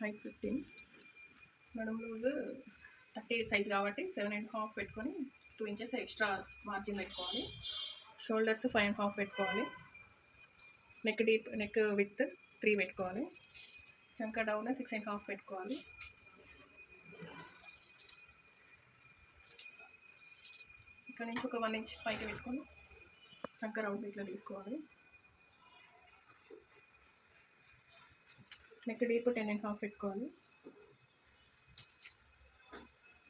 Height fifteen. Madam loose thirty size కాబట్టి seven and half పెట్టుకొని two inches extra margin పెట్టుకోవాలి. Shoulders five and half పెట్టుకోవాలి. Neck deep neck width three పెట్టుకోవాలి. చంక down six and half పెట్టుకోవాలి. ఇక్కడ నుంచి ఒక వన్ ఇంచ్ పైకి పెట్టుకొని చంక రౌండ్ ఇట్లా తీసుకోవాలి. Neck deep ten and half పెట్టుకోవాలి.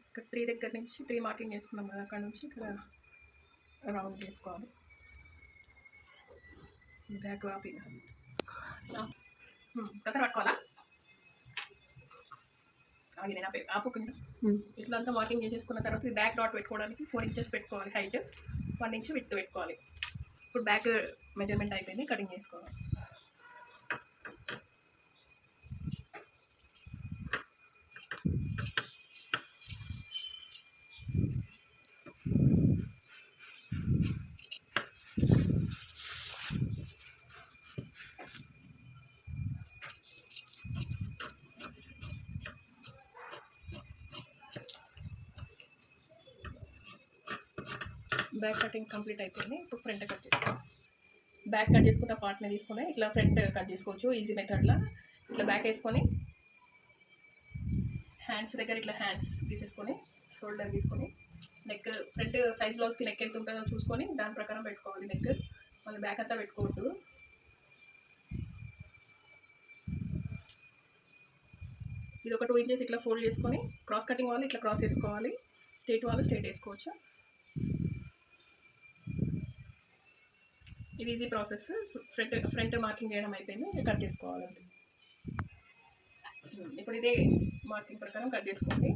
ఇక్కడ త్రీ దగ్గర నుంచి త్రీ మార్కింగ్ చేసుకున్నాం కదా అక్కడ నుంచి ఇక్కడ రౌండ్ చేసుకోవాలి. బ్యాక్ వాపి కథ పట్టుకోవాలా? అది నేను ఆపే ఆపుకుంటా. ఇట్లా అంతా మార్కింగ్ చేసేసుకున్న తర్వాత బ్యాక్ డాట్ పెట్టుకోవడానికి ఫోర్ ఇంచెస్ పెట్టుకోవాలి. హైట్ వన్ ఇంచ్ విత్ పెట్టుకోవాలి. ఇప్పుడు బ్యాక్ మెజర్మెంట్ అయిపోయింది కటింగ్ చేసుకోవాలి. బ్యాక్ కటింగ్ కంప్లీట్ అయిపోయింది. ఇప్పుడు ఫ్రంట్ కట్ చేసుకోవాలి బ్యాక్ కట్ చేసుకున్న పార్ట్ని తీసుకుని ఇట్లా ఫ్రంట్ కట్ చేసుకోవచ్చు ఈజీ మెథడ్లో ఇట్లా బ్యాక్ వేసుకొని హ్యాండ్స్ దగ్గర ఇట్లా హ్యాండ్స్ తీసేసుకొని షోల్డర్ తీసుకొని నెక్ ఫ్రంట్ సైజ్ బ్లౌజ్కి నెక్ ఎంత ఉంటుందో చూసుకొని దాని ప్రకారం పెట్టుకోవాలి నెక్ మళ్ళీ బ్యాక్ అంతా పెట్టుకోవద్దు. ఇది ఒక టూ ఇంచెస్ ఇట్లా ఫోల్డ్ చేసుకొని క్రాస్ కటింగ్ వాళ్ళు ఇట్లా క్రాస్ వేసుకోవాలి. స్ట్రేట్ వాళ్ళు స్ట్రేట్ వేసుకోవచ్చు? ఇది easy process. Front front marking చేయడం అయిపోయింది. కట్ చేసుకోవాలి ఇప్పుడు ఇదే మార్కింగ్ ప్రకారం కట్ చేసుకోండి.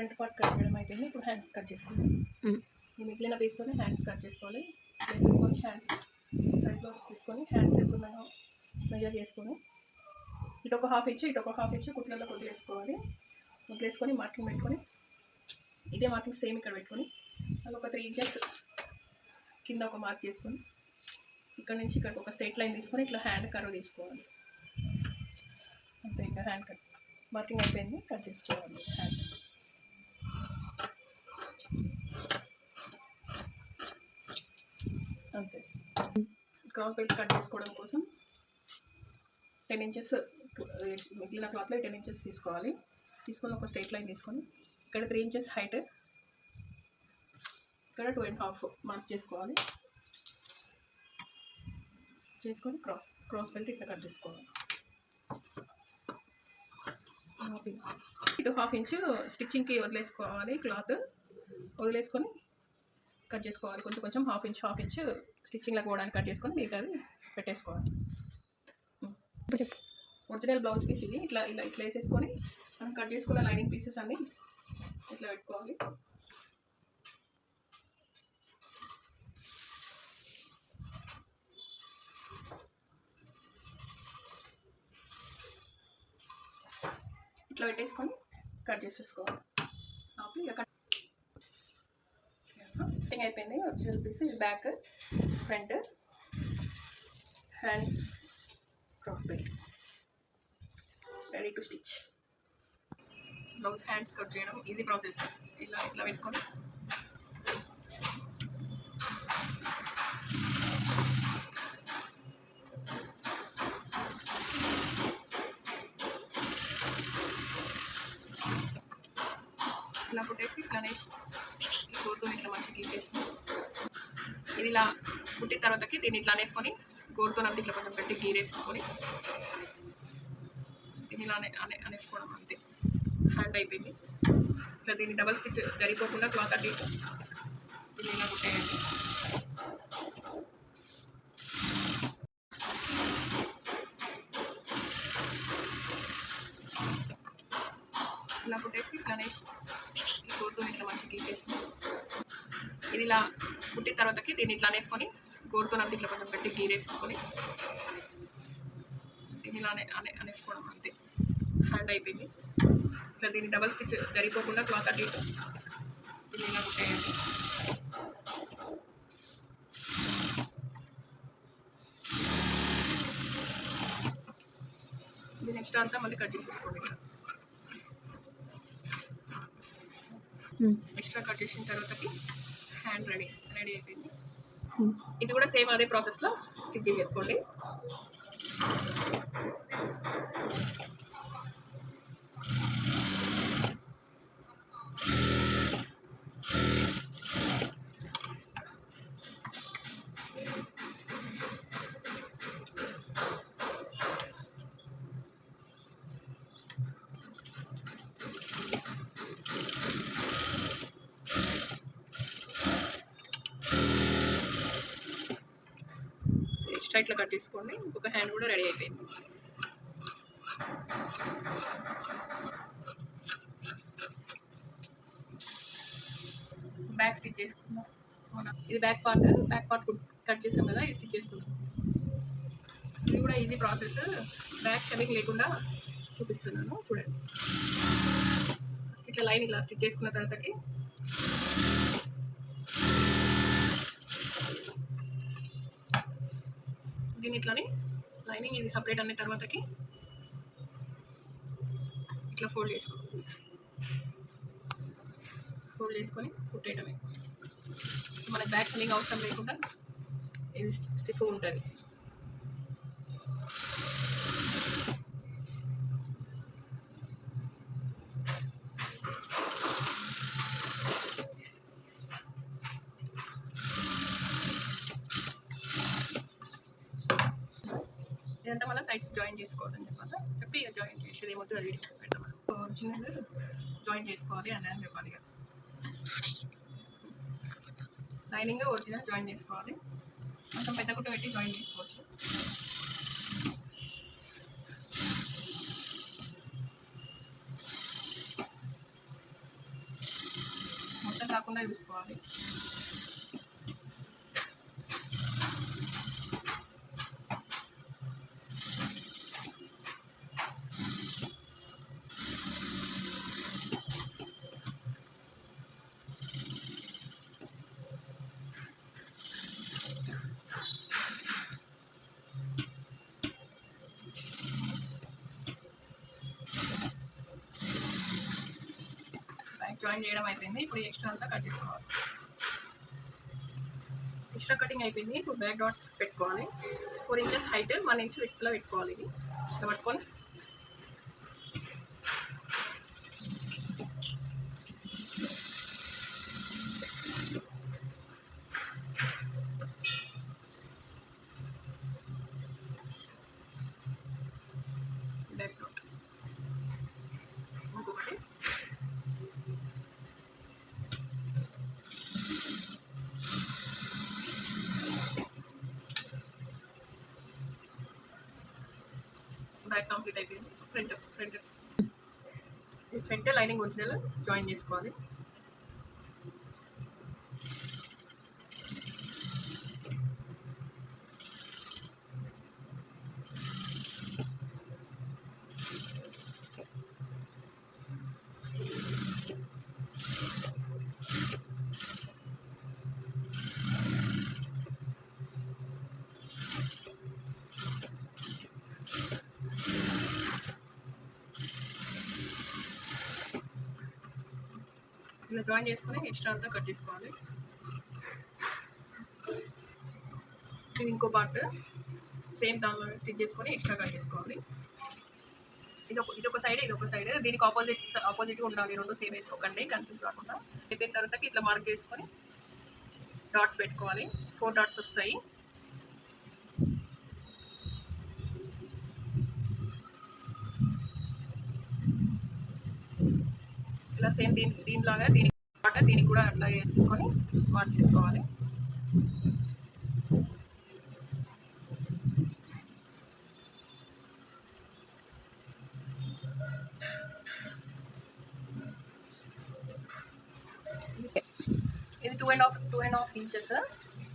ఫ్రంట్ పార్ట్ కట్ చేయడం అయిపోయింది. ఇప్పుడు హ్యాండ్స్ కట్ చేసుకోండి ఈ మిగిలిన పీస్తోనే హ్యాండ్స్ కట్ చేసుకోవాలి. వేసేసుకొని హ్యాండ్స్ ఫ్రంట్ బ్లౌజ్ తీసుకొని హ్యాండ్స్ ఎప్పుడు మనం మెజర్ చేసుకొని ఇటు ఒక హాఫ్ ఇచ్చి ఇటు ఒక హాఫ్ ఇచ్చి కుట్లలో వదిలేసుకోవాలి వదిలేసుకొని మార్కింగ్ పెట్టుకొని ఇదే మార్కింగ్ సేమ్ ఇక్కడ పెట్టుకొని అది ఒక త్రీ ఇంచెస్ కింద ఒక మార్క్ చేసుకొని ఇక్కడ నుంచి ఇక్కడికి ఒక స్ట్రైట్ లైన్ తీసుకొని ఇట్లా హ్యాండ్ కర్వ్ తీసుకోవాలి. అంతే ఇంకా హ్యాండ్ కట్ మార్కింగ్ అయిపోయింది కట్ చేసుకోవాలి. హ్యాండ్ అంతే. క్రాస్ బెల్ట్ కట్ చేసుకోవడం కోసం టెన్ ఇంచెస్ మిగిలిన క్లాత్లో టెన్ ఇంచెస్ తీసుకోవాలి. తీసుకొని ఒక స్ట్రైట్ లైన్ తీసుకొని ఇక్కడ త్రీ ఇంచెస్ హైట్ ఇక్కడ టూ అండ్ హాఫ్ మార్క్ చేసుకోవాలి. చేసుకొని క్రాస్ క్రాస్ బెల్ట్ ఇట్లా కట్ చేసుకోవాలి. టూ హాఫ్ ఇంచు స్టిచ్చింగ్కి వదిలేసుకోవాలి క్లాత్. వదిలేసుకొని కట్ చేసుకోవాలి. కొంచెం కొంచెం హాఫ్ ఇంచ్ హాఫ్ ఇంచ్ స్టిచ్చింగ్లో పోవడానికి కట్ చేసుకొని మిగతాది పెట్టేసుకోవాలి. చెప్పు. ఒరిజినల్ బ్లౌజ్ పీస్ ఇది. ఇట్లా ఇలా ఇట్లా వేసేసుకొని మనం కట్ చేసుకున్న లైనింగ్ పీసెస్ అన్ని ఇట్లా పెట్టుకోవాలి. ఇట్లా పెట్టేసుకొని కట్ చేసేసుకోవాలి. ఆపి ఇక అయిపోయింది. వచ్చి చూపిస్తే ఇది back front hands cross belt ready to stitch blouse hands cut చేయడం ఈజీ ప్రాసెస్ ఇలా ఇట్లా పెట్టుకొని ఇలా కుట్టేసి ఇట్లా వేసి గోరుతో ఇట్లా మంచిగా గీకేసి ఇది ఇలా కుట్టిన తర్వాతకి దీన్ని ఇట్లా అనేసుకొని గోరుతో అంతా ఇట్లా కొంచెం పెట్టి గీరేసుకొని దీన్ని ఇలా అనే అనే అనేసుకోవడం అంతే. హ్యాండ్ అయిపోయింది. ఇట్లా దీన్ని డబల్ స్టిచ్ జరిగిపోకుండా క్లాత్ అటు దీన్ని ఇలా కుట్టేయండి. ఇలా కుట్టేసి ఇట్లా వేసి ఈ గోరుతో ఇట్లా మంచిగా గీకేసి ఇది ఇలా కుట్టిన తర్వాతకి దీన్ని ఇట్లా వేసుకొని గోరుతో అంతా ఇట్లా కొంచెం గట్టి గీరేసుకొని దీన్ని ఇలా అనే అనే అనేసుకోవడం అంతే. హ్యాండ్ అయిపోయింది. ఇట్లా దీన్ని డబల్ స్టిచ్ జరిగిపోకుండా క్లాత్ అటు ఇటు దీన్ని ఇలా కుట్టేయండి. ఇది నెక్స్ట్ అంతా మళ్ళీ కట్ చేసుకోండి ఎక్స్ట్రా కట్ చేసిన తర్వాతకి హ్యాండ్ రెడీ రెడీ అయిపోయింది. ఇది కూడా సేమ్ అదే ప్రాసెస్లో స్టిచ్చింగ్ చేసుకోండి. ఎక్స్ట్రా ఇట్లా కట్ ఇంకొక హ్యాండ్ కూడా రెడీ అయిపోయింది. బ్యాక్ స్టిచ్ చేసుకుందాం. అవునా? ఇది back part back part cut చేసాం కదా ఇది స్టిచ్ చేసుకుందాం. ఇది కూడా ఈజీ ప్రాసెస్. బ్యాక్ హెవింగ్ లేకుండా చూపిస్తున్నాను. చూడండి. ఫస్ట్ ఇట్లా లైన్ ఇలా స్టిచ్ చేసుకున్న తర్వాతకి దీని ఇట్లానే లైనింగ్ ఇది సపరేట్ అనే తర్వాతకి ఇట్లా ఫోల్డ్ చేసుకో ఫోల్డ్ చేసుకొని కుట్టేయటమే మనకి బ్యాక్ ఫిల్లింగ్ అవసరం లేకుండా ఇది స్టిఫ్ ఉంటుంది ఇదంతా మళ్ళీ సైడ్స్ జాయిన్ చేసుకోవాలని చెప్పాలి చెప్పి ఇక అది ఒరిజినల్ జాయిన్ చేసుకోవాలి అని అని చెప్పాలి ఇక. లైనింగ్ ఒరిజినల్ జాయిన్ చేసుకోవాలి. కొంచెం పెద్ద కుట్ట పెట్టి జాయిన్ చేసుకోవచ్చు. మొత్తం కాకుండా చూసుకోవాలి. జాయిన్ చేయడం అయిపోయింది. ఇప్పుడు ఎక్స్ట్రా అంతా కట్ చేసుకోవాలి. ఎక్స్ట్రా కటింగ్ అయిపోయింది. ఇప్పుడు బ్యాక్ డాట్స్ పెట్టుకోవాలి. Four inches height one inch విత్లో పెట్టుకోవాలి ఇది. పట్టుకొని బ్యాక్ కంప్లీట్ అయిపోయింది ఫ్రంట్ ఫ్రంట్ ఈ ఫ్రంట్ లైనింగ్ వచ్చిన జాయిన్ చేసుకోవాలి. ఇలా జాయిన్ చేసుకొని ఎక్స్ట్రా అంతా కట్ చేసుకోవాలి ఇది ఇంకో పార్ట్ సేమ్ దానిలో స్టిచ్ చేసుకొని ఎక్స్ట్రా కట్ చేసుకోవాలి. ఇది ఒక ఇది ఒక సైడ్ ఇది ఒక సైడ్ దీనికి ఆపోజిట్ ఆపోజిట్గా ఉండాలి. రెండు సేమ్ వేసుకోకండి కన్ఫ్యూజ్ కాకుండా. అయిపోయిన తర్వాత ఇట్లా మార్క్ చేసుకొని డాట్స్ పెట్టుకోవాలి. ఫోర్ డాట్స్ వస్తాయి. ఇలా సేమ్ దీని దీనిలాగా దీని వాటర్ దీనికి కూడా అట్లా వేసుకొని వాటర్ చేసుకోవాలి. ఇది two and half two and half inches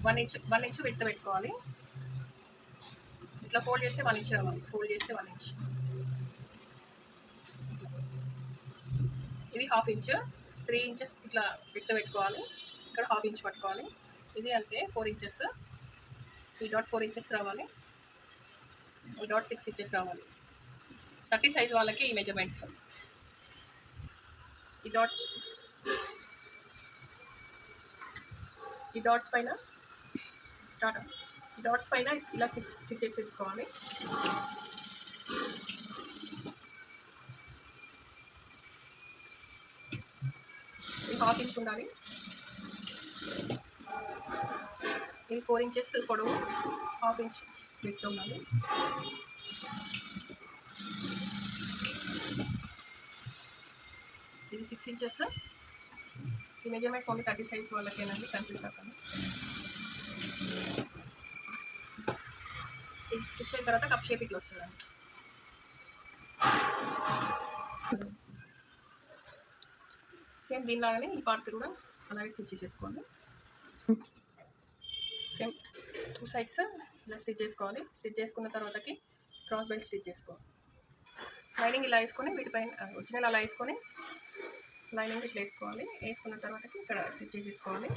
one inch one inch విడత పెట్టుకోవాలి. ఇట్లా ఫోల్డ్ చేస్తే వన్ ఇంచ్ రావాలి. ఫోల్డ్ చేస్తే వన్ ఇంచ్ ఇది హాఫ్ ఇంచ్ త్రీ ఇంచెస్ ఇట్లా విడత పెట్టుకోవాలి. ఇక్కడ హాఫ్ ఇంచ్ పట్టుకోవాలి. ఇది అంతే ఫోర్ ఇంచెస్ ఈ డాట్ ఫోర్ ఇంచెస్ రావాలి. ఈ డాట్ సిక్స్ ఇంచెస్ రావాలి. థర్టీ సైజ్ వాళ్ళకి ఈ మెజర్మెంట్స్ ఈ డాట్స్ ఈ డాట్స్ పైన. స్టార్ట్ ఈ డాట్స్ పైన ఇలా స్టిచ్ స్టిచ్ చేసేసుకోవాలి ఇది హాఫ్ ఇంచ్ ఉండాలి ఇది ఫోర్ ఇంచెస్ పొడవు హాఫ్ ఇంచ్ విత్ ఉండాలి. ఇది సిక్స్ ఇంచెస్ ఈ మెజర్మెంట్స్ ఓన్లీ థర్టీ సైజ్ వాళ్ళకేనండి కనిపిస్తాను ఇది స్టిచ్ అయిన తర్వాత కప్ షేప్ ఇట్లా వస్తుందండి. సేమ్ దీనిలాగానే ఈ పార్ట్ కూడా అలాగే స్టిచ్ చేసేసుకోండి. సేమ్ టూ సైడ్స్ ఇలా స్టిచ్ చేసుకోవాలి. స్టిచ్ చేసుకున్న తర్వాతకి క్రాస్ బెల్ట్ స్టిచ్ చేసుకోవాలి. లైనింగ్ ఇలా వేసుకొని వీటిపైన ఒరిజినల్ అలా వేసుకొని లైనింగ్ ఇట్లా వేసుకోవాలి. వేసుకున్న తర్వాతకి ఇక్కడ స్టిచ్ చేసేసుకోవాలి.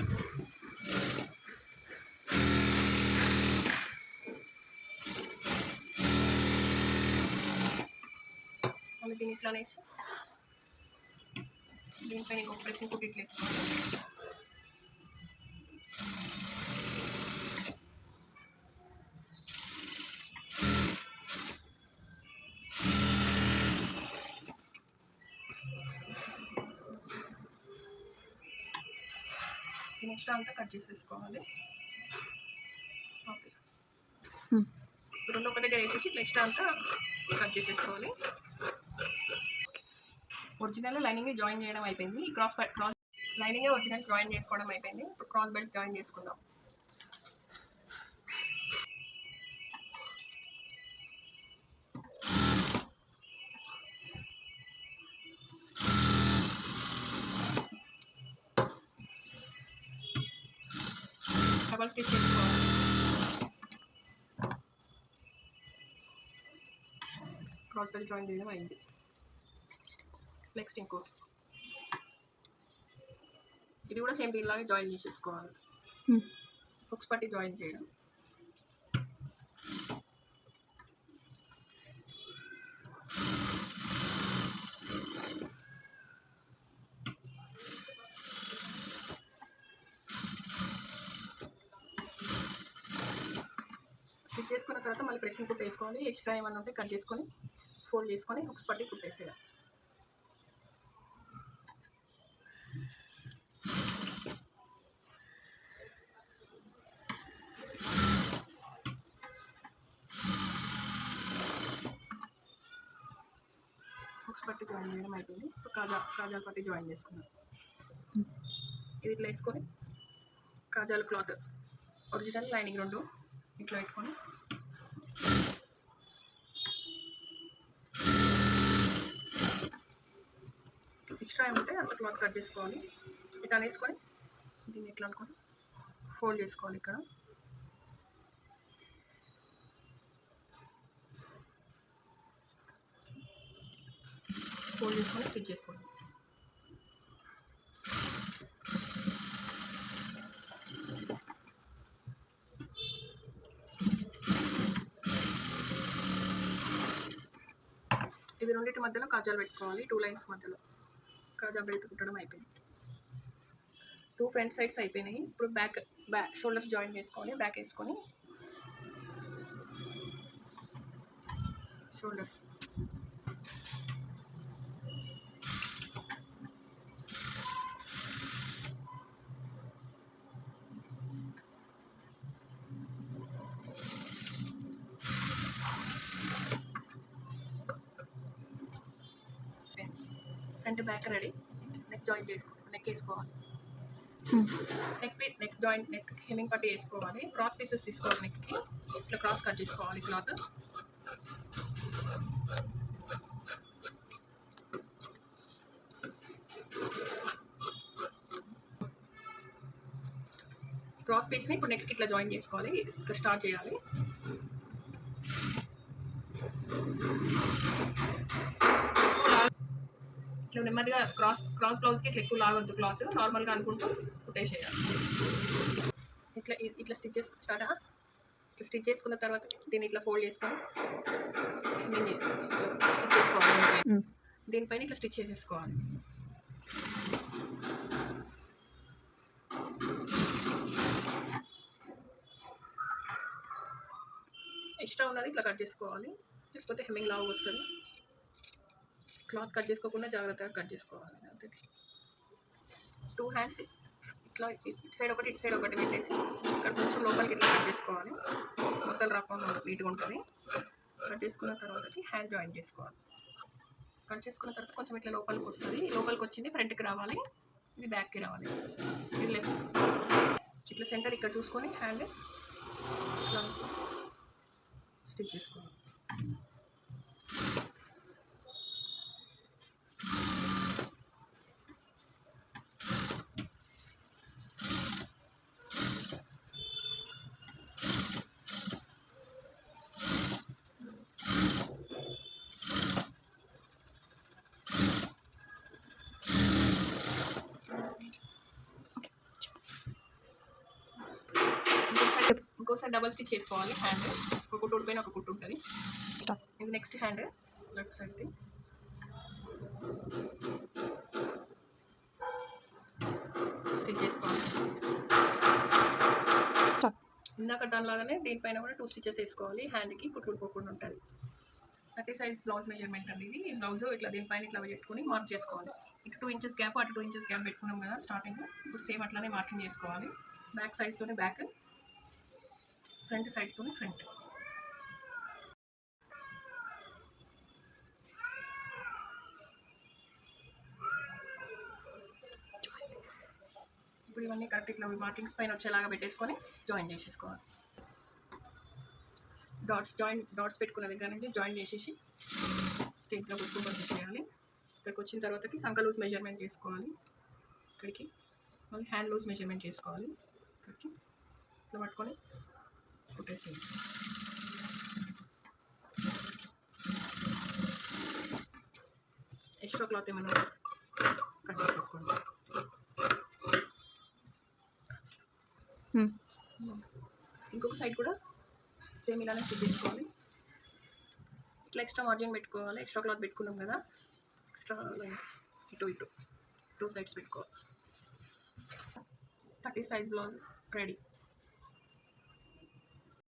మళ్ళీ దీన్ని ఇట్లా దీనిపైన ఇంకొక ప్రెస్సింగ్ కుట్టి ఇట్లా వేసుకోవాలి దీని ఎక్స్ట్రా అంతా కట్ చేసేసుకోవాలి ఓకే Hmm. రెండు ఒక దగ్గర వేసేసి ఇట్లా ఎక్స్ట్రా అంతా కట్ చేసేసుకోవాలి ఒరిజినల్ లైనింగ్ జాయిన్ చేయడం అయిపోయింది. ఈ cross cross lining original join చేసుకోవడం అయిపోయింది. ఇప్పుడు క్రాస్ బెల్ట్ జాయిన్ చేసుకుందాం. డబల్ స్టిచ్ చేసుకోవాలి. క్రాస్ బెల్ట్ జాయిన్ చేయడం అయింది. నెక్స్ట్ ఇంకో. ఇది కూడా సేమ్ దీనిలాగే జాయిన్ చేసేసుకోవాలి. Hmm. హుక్స్ పట్టి జాయిన్ చేయడం. స్టిచ్ చేసుకున్న తర్వాత మళ్ళీ ప్రెస్సింగ్ కుట్ వేసుకోవాలి ఎక్స్ట్రా ఏమన్నా ఉంటే కట్ చేసుకొని ఫోల్డ్ చేసుకొని హుక్స్ పట్టి కుట్టేసేయాలి హుక్స్ పట్టి జాయిన్ చేయడం అయిపోయింది ఇప్పుడు కాజా కాజాల పట్టి జాయిన్ చేసుకున్నాను ఇది ఇట్లా వేసుకొని కాజాల క్లాత్ ఒరిజినల్ లైనింగ్ రెండు ఇట్లా పెట్టుకొని. ఎక్స్ట్రా ఏమంటే అంత క్లాత్ కట్ చేసుకోవాలి. ఇట్లా వేసుకొని దీన్ని ఇట్లా అనుకొని ఫోల్డ్ చేసుకోవాలి ఇక్కడ. ఫోల్డ్ చేసుకొని స్టిచ్ చేసుకోండి. ఇవి రెండింటి మధ్యలో కాజాలు పెట్టుకోవాలి టూ లైన్స్ మధ్యలో. కాజా బెల్ట్ కుట్టడం అయిపోయింది. టూ ఫ్రంట్ సైడ్స్ అయిపోయినాయి. ఇప్పుడు బ్యాక్ బ్యాక్ షోల్డర్స్ జాయిన్ చేసుకొని బ్యాక్ వేసుకొని shoulders. Front back ready neck join చేసుకో నెక్ వేసుకోవాలి. Neck neck joint neck hemming పట్టి వేసుకోవాలి. క్రాస్ పీసెస్ తీసుకోవాలి నెక్కి ఇట్లా క్రాస్ కట్ చేసుకోవాలి క్లాత్ క్రాస్ పీస్ని ఇప్పుడు నెక్స్ట్ ఇట్లా జాయిన్ చేసుకోవాలి. ఇక్కడ స్టార్ట్ చేయాలి. ఇట్లా నెమ్మదిగా క్రాస్ క్రాస్ బ్లౌజ్కి ఇట్లా ఎక్కువ లాగొద్దు క్లాత్. నార్మల్గా అనుకుంటూ కుట్టేసేయాలి. ఇట్లా ఇట్లా స్టిచ్ చేసు స్టార్ట్ ఇట్లా స్టిచ్ చేసుకున్న తర్వాత దీన్ని ఇట్లా ఫోల్డ్ చేసుకొని దీన్ని స్టిచ్ చేసుకోవాలి. దీనిపైన ఇట్లా స్టిచ్ చేసేసుకోవాలి. ఎక్స్ట్రా ఉన్నది ఇట్లా కట్ చేసుకోవాలి. లేకపోతే హెమ్మింగ్ లాగా వస్తుంది. క్లాత్ కట్ చేసుకోకుండా జాగ్రత్తగా కట్ చేసుకోవాలి అంతే టూ హ్యాండ్స్ ఇట్లా ఇటు సైడ్ ఒకటి ఇటు సైడ్ ఒకటి పెట్టేసి ఇక్కడ కొంచెం లోపలికి ఇట్లా కట్ చేసుకోవాలి. మొక్కలు రాకుండా నీట్గా ఉంటుంది. కట్ చేసుకున్న తర్వాత హ్యాండ్ జాయిన్ చేసుకోవాలి. కట్ చేసుకున్న తర్వాత కొంచెం ఇట్లా లోపలికి వస్తుంది. లోపలికి వచ్చింది ఫ్రంట్కి రావాలి. ఇది బ్యాక్కి రావాలి. ఇది లెఫ్ట్. ఇట్లా సెంటర్ ఇక్కడ చూసుకొని హ్యాండ్ ఇట్లా స్టిచ్ చేసుకోవాలి. ఇంకోసారి డబల్ స్టిచ్ చేసుకోవాలి హ్యాండ్ ఒక కుట్టు పైన ఒక కుట్టు ఉంటుంది. స్టాప్ ఇది నెక్స్ట్ హ్యాండ్ లెఫ్ట్ సైడ్ది స్టిచ్ చేసుకోవాలి. ఇందాక దానిలాగానే దీనిపైన కూడా టూ స్టిచెస్ వేసుకోవాలి హ్యాండ్కి కుట్లు ఊడిపోకుండా ఉంటుంది. థర్టీ సైజ్ బ్లౌజ్ మెజర్మెంట్ అండి ఇది. బ్లౌజ్ ఇట్లా దీనిపైన ఇట్లా పెట్టుకొని మార్క్ చేసుకోవాలి. ఇటు టూ ఇంచెస్ గ్యాప్ అటు టూ ఇంచెస్ గ్యాప్ పెట్టుకున్నాం కదా స్టార్టింగ్. ఇప్పుడు సేమ్ అట్లానే మార్కింగ్ చేసుకోవాలి. బ్యాక్ సైజ్తోనే బ్యాక్ ఫ్రంట్ సైడ్తోనే ఫ్రంట్ ఇప్పుడు ఇవన్నీ కరెక్ట్ ఇట్లా మార్కింగ్స్ పైన వచ్చేలాగా పెట్టేసుకొని జాయిన్ చేసేసుకోవాలి. డాట్స్ జాయిన్ డాట్స్ పెట్టుకున్న దగ్గర నుంచి జాయిన్ చేసేసి స్ట్రైట్గా కుట్టుకుంటూ చేయాలి ఇక్కడికి వచ్చిన తర్వాతకి సంక లూజ్ మెజర్మెంట్ చేసుకోవాలి. ఇక్కడికి మళ్ళీ హ్యాండ్ లూజ్ మెజర్మెంట్ చేసుకోవాలి. ఇక్కడికి ఇట్లా పట్టుకొని కుట్టేసేయాలి ఎక్స్ట్రా క్లాత్ ఏమైనా కట్ చేసేసుకోండి. మ్మ్. ఇంకొక సైడ్ కూడా సేమ్ ఇలానే స్టిచ్ చేసుకోవాలి. ఇట్లా ఎక్స్ట్రా మార్జిన్ పెట్టుకోవాలి. ఎక్స్ట్రా క్లాత్ పెట్టుకున్నాం కదా. ఎక్స్ట్రా లైన్స్ ఇటు ఇటు. టూ సైడ్స్ పెట్టుకో. Thirty size blouse ready.